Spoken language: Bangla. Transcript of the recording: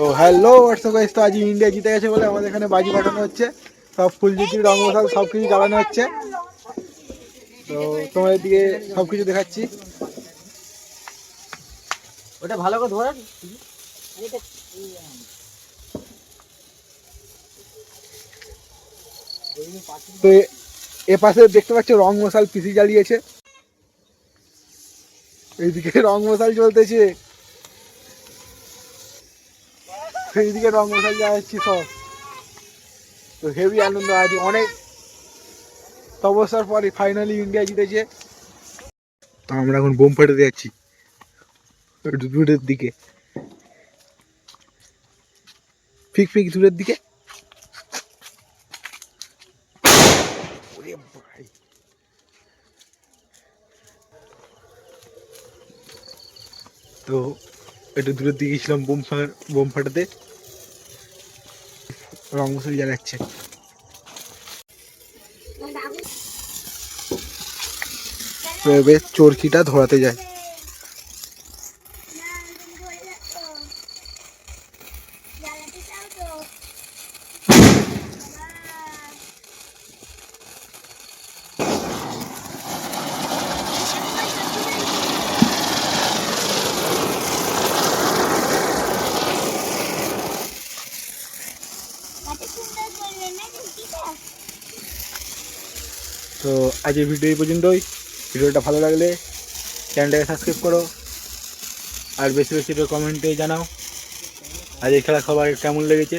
তো হ্যালো হোয়াটসঅ্যাপ গাইস তো আজ ইন্ডিয়া জিতে গেছে বলে আমাদের এখানে বাজি পাঠানো হচ্ছে। সব ফুল জিতি রং মশাল সব কিছু জ্বালানো হচ্ছে। তো তোমাদের দিকে সব কিছু দেখাচ্ছি। ওটা ভালো করে ধরে তো এ পাশে দেখতে পাচ্ছ রং মশাল পিসি জ্বালিয়েছে। এইদিকে রং মশাল চলতেছে। এইদিকে রং মশাল জ্বালাচ্ছি সব। তো হেভি আনন্দ, আজ অনেক। তপস্যার পরে ফাইনালি ইন্ডিয়া জিতেছে। তো আমরা এখন বোম ফাটাতে যাচ্ছি। দূরের দিকে। ফিক ফিক, দূরের দিকে। তো একটু দূরের দিকে গেছিলাম বোম বোম ফাটাতে। রং মশাল জ্বালাচ্ছে এবার চরকিটা ধরাতে যায় তো আজকের ভিডিও এই পর্যন্তই। ভিডিওটা ভালো লাগলে চ্যানেলটাকে সাবস্ক্রাইব করো। আর বেশি বেশি কমেন্টে জানাও। আজ এই খেলা সবার কেমন লেগেছে?